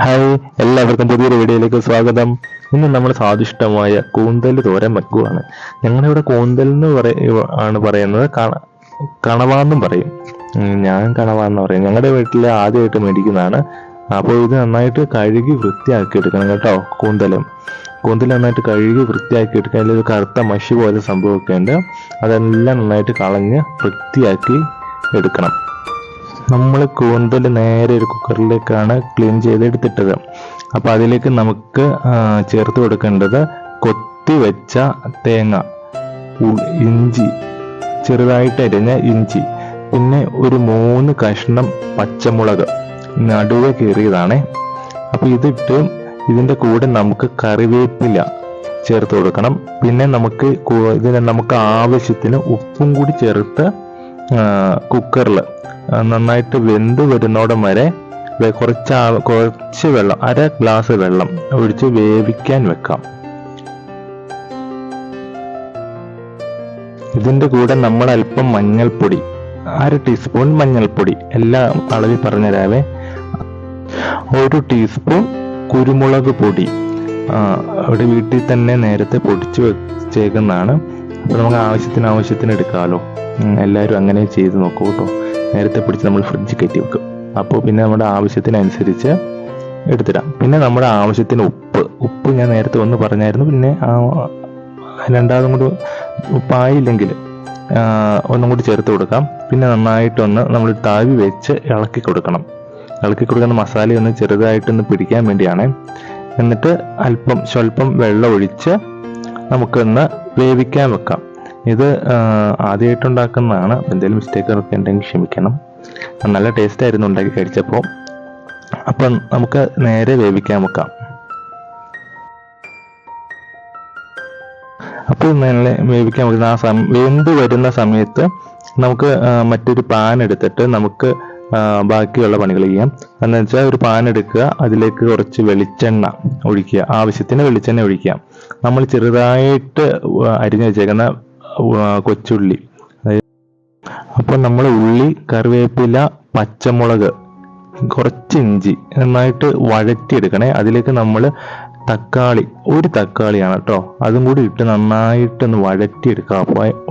Hi എല്ലാവർക്കും പുതിയൊരു വീഡിയോയിലേക്ക് സ്വാഗതം. ഇന്ന് നമ്മൾ സ്വാദിഷ്ടമായ കൂന്തൽ തോരൻ വെക്കുകയാണ് ഞങ്ങളുടെ ഇവിടെ കൂന്തൽ എന്ന് പറയ ആണ് പറയുന്നത്. കണ കണവാന്നും പറയും. ഞാൻ കണവാന്ന് പറയും. ഞങ്ങളുടെ വീട്ടിൽ ആദ്യമായിട്ട് മേടിക്കുന്നതാണ്. അപ്പോൾ ഇത് നന്നായിട്ട് കഴുകി വൃത്തിയാക്കി എടുക്കണം കേട്ടോ കൂന്തലും. കൂന്തൽ നന്നായിട്ട് കഴുകി വൃത്തിയാക്കി എടുക്കാൻ അതിലൊരു കറുത്ത മഷി പോലെ സംഭവമൊക്കെ ഉണ്ട്. അതെല്ലാം നന്നായിട്ട് കളഞ്ഞ് വൃത്തിയാക്കി എടുക്കണം. നമ്മൾ കൂന്തൽ നേരെ ഒരു കുക്കറിലേക്കാണ് ക്ലീൻ ചെയ്തെടുത്തിട്ടത് അപ്പോൾ അതിലേക്ക് നമുക്ക് ചേർത്ത് കൊടുക്കേണ്ടത് കൊത്തി വെച്ച തേങ്ങ ഇഞ്ചി ചെറുതായിട്ട് അരിഞ്ഞ ഇഞ്ചി പിന്നെ ഒരു മൂന്ന് കഷ്ണം പച്ചമുളക്. നടുവ് കീറിയതാണേ. അപ്പോൾ ഇതിട്ട് ഇതിന്റെ കൂടെ നമുക്ക് കറിവേപ്പില ചേർത്ത് കൊടുക്കണം. പിന്നെ നമുക്ക് ഇതിന് നമുക്ക് ആവശ്യത്തിന് ഉപ്പും കൂടി ചേർത്ത് കുക്കറിൽ നന്നായിട്ട് വെന്ത് വരുന്നോടം വരെ കുറച്ച് കുറച്ച് വെള്ളം അര ഗ്ലാസ് വെള്ളം ഒഴിച്ച് വേവിക്കാൻ വെക്കാം. ഇതിന്റെ കൂടെ നമ്മൾ അല്പം മഞ്ഞൾപ്പൊടി അര ടീസ്പൂൺ മഞ്ഞൾപ്പൊടി എല്ലാം അളവിൽ പറഞ്ഞുതരാവേ ഒരു ടീസ്പൂൺ കുരുമുളക് പൊടി അവിടെ വീട്ടിൽ തന്നെ നേരത്തെ പൊടിച്ചു വെച്ചേക്കുന്നതാണ്. അപ്പോൾ നമുക്ക് ആവശ്യത്തിന് ആവശ്യത്തിന് എടുക്കാമല്ലോ എല്ലാവരും അങ്ങനെ ചെയ്ത് നോക്കൂ കേട്ടോ. നേരത്തെ പിടിച്ച് നമ്മൾ ഫ്രിഡ്ജിൽ കയറ്റി വെക്കും. അപ്പോൾ പിന്നെ നമ്മുടെ ആവശ്യത്തിനനുസരിച്ച് എടുത്തിടാം. പിന്നെ നമ്മുടെ ആവശ്യത്തിന് ഉപ്പ്. ഉപ്പ് ഞാൻ നേരത്തെ ഒന്ന് പറഞ്ഞായിരുന്നു. പിന്നെ രണ്ടാമതും കൂടി ഉപ്പായില്ലെങ്കിൽ ഒന്നും കൂടി ചേർത്ത് കൊടുക്കാം. പിന്നെ നന്നായിട്ടൊന്ന് നമ്മൾ താവി വെച്ച് ഇളക്കി കൊടുക്കണം. ഇളക്കി കൊടുക്കുന്ന മസാല ഒന്ന് ചെറുതായിട്ടൊന്ന് പിടിക്കാൻ വേണ്ടിയാണ്. എന്നിട്ട് അല്പം സ്വല്പം വെള്ളം ഒഴിച്ച് നമുക്കൊന്ന് വേവിക്കാൻ വെക്കാം. ഇത് ആദ്യമായിട്ട് ഉണ്ടാക്കുന്നതാണ് എന്തെങ്കിലും മിസ്റ്റേക്കുകളൊക്കെ ഉണ്ടെങ്കിൽ ക്ഷമിക്കണം. നല്ല ടേസ്റ്റ് ആയിരുന്നു ഉണ്ടാക്കി കഴിച്ചപ്പോൾ അപ്പം നമുക്ക് നേരെ വേവിക്കാൻ വെക്കാം അപ്പോൾ നല്ല വേവിക്കാൻ വെക്കുന്ന ആ സമയം വെന്ത് വരുന്ന സമയത്ത് നമുക്ക് മറ്റൊരു പാൻ എടുത്തിട്ട് നമുക്ക് ബാക്കിയുള്ള പണികൾ ചെയ്യാം. എന്ന് വെച്ചാൽ ഒരു പാൻ എടുക്കുക അതിലേക്ക് കുറച്ച് വെളിച്ചെണ്ണ ഒഴിക്കുക ആവശ്യത്തിന് വെളിച്ചെണ്ണ ഒഴിക്കുക. നമ്മൾ ചെറുതായിട്ട് അരിഞ്ഞു വെച്ചേക്കുന്ന കൊച്ചുള്ളി. അപ്പോൾ നമ്മൾ ഉള്ളി കറിവേപ്പില പച്ചമുളക് കുറച്ച് ഇഞ്ചി നന്നായിട്ട് വഴറ്റിയെടുക്കണേ. അതിലേക്ക് നമ്മൾ തക്കാളി ഒരു തക്കാളിയാണ് കേട്ടോ. അതും കൂടി ഇട്ട് നന്നായിട്ടൊന്ന് വഴറ്റിയെടുക്കാം.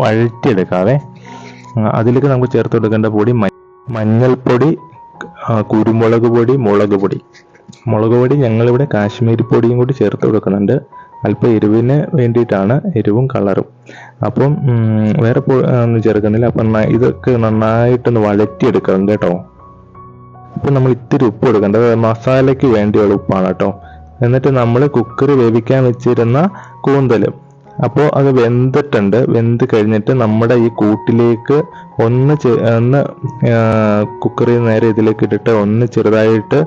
വഴറ്റിയെടുക്കാവേ. അതിലേക്ക് നമുക്ക് ചേർത്ത് കൊടുക്കേണ്ട പൊടി മഞ്ഞൾപ്പൊടി കുരുമുളക് പൊടി മുളക് പൊടി. മുളക് പൊടി ഞങ്ങളിവിടെ കാശ്മീരി പൊടിയും കൂടി ചേർത്ത് കൊടുക്കുന്നുണ്ട്. അല്പം എരിവിന് വേണ്ടിയിട്ടാണ്. എരിവും കളറും. അപ്പം വേറെ ഒന്നും ചേർക്കുന്നില്ല. അപ്പം ഇതൊക്കെ നന്നായിട്ടൊന്ന് വഴറ്റിയെടുക്കണം കേട്ടോ. ഇപ്പം നമ്മൾ ഇത്തിരി ഉപ്പ് എടുക്കേണ്ടത് മസാലയ്ക്ക് വേണ്ടിയുള്ള ഉപ്പാണ് കേട്ടോ. എന്നിട്ട് നമ്മൾ കുക്കർ വേവിക്കാൻ വെച്ചിരുന്ന കൂന്തൽ. അപ്പോൾ അത് വെന്തിട്ടുണ്ട്. വെന്ത് കഴിഞ്ഞിട്ട് നമ്മുടെ ഈ കൂട്ടിലേക്ക് ഒന്ന് ഒന്ന് കുക്കറിൽ നേരെ ഇതിലേക്ക് ഇട്ടിട്ട് ഒന്ന് ചെറുതായിട്ട്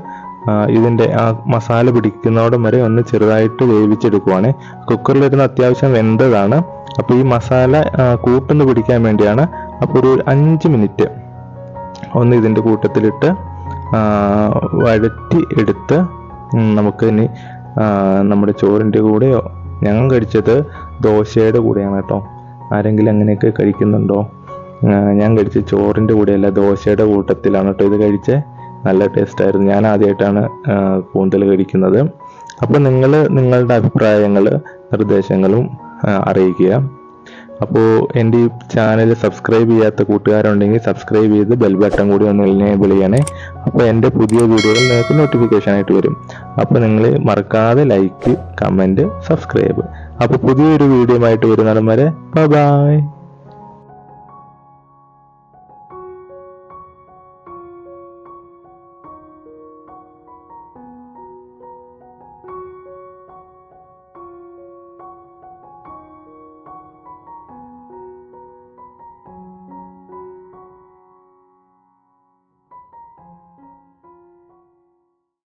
ഇതിന്റെ ആ മസാല പിടിക്കുന്നതോടം വരെ ഒന്ന് ചെറുതായിട്ട് വേവിച്ചെടുക്കുവാണ്. കുക്കറിലിരുന്ന് അത്യാവശ്യം വെന്തതാണ്. അപ്പോൾ ഈ മസാല കൂട്ടെന്ന് പിടിക്കാൻ വേണ്ടിയാണ് അപ്പോൾ ഒരു അഞ്ച് മിനിറ്റ് ഒന്ന് ഇതിന്റെ കൂട്ടത്തിലിട്ട് വഴറ്റി എടുത്ത് നമുക്ക് ഇനി നമ്മുടെ ചോറിന്റെ കൂടെയോ ഞങ്ങൾ കഴിച്ചത് ദോശയുടെ കൂടെയാണ് കേട്ടോ. ആരെങ്കിലും അങ്ങനെയൊക്കെ കഴിക്കുന്നുണ്ടോ? ഞാൻ കഴിച്ച ചോറിന്റെ കൂടെയല്ല ദോശയുടെ കൂട്ടത്തിലാണ് കേട്ടോ ഇത് കഴിച്ച്. നല്ല ടേസ്റ്റായിരുന്നു ഞാൻ ആദ്യമായിട്ടാണ് കൂന്തൽ കഴിക്കുന്നത്. അപ്പോൾ നിങ്ങൾ നിങ്ങളുടെ അഭിപ്രായങ്ങൾ നിർദ്ദേശങ്ങളും അറിയിക്കുക. അപ്പോൾ എന്റെ ഈ ചാനൽ സബ്സ്ക്രൈബ് ചെയ്യാത്ത കൂട്ടുകാരുണ്ടെങ്കിൽ സബ്സ്ക്രൈബ് ചെയ്ത് ബെൽ ബട്ടൺ കൂടി ഒന്ന് എനേബിൾ ചെയ്യണേ. അപ്പോൾ എന്റെ പുതിയ വീഡിയോകൾ നിങ്ങൾക്ക് നോട്ടിഫിക്കേഷൻ ആയിട്ട് വരും. അപ്പോൾ നിങ്ങൾ മറക്കാതെ ലൈക്ക് കമന്റ് സബ്സ്ക്രൈബ് അപ്പോൾ പുതിയൊരു വീഡിയോ ആയിട്ട് വരുന്നവരെ വരെ ബൈ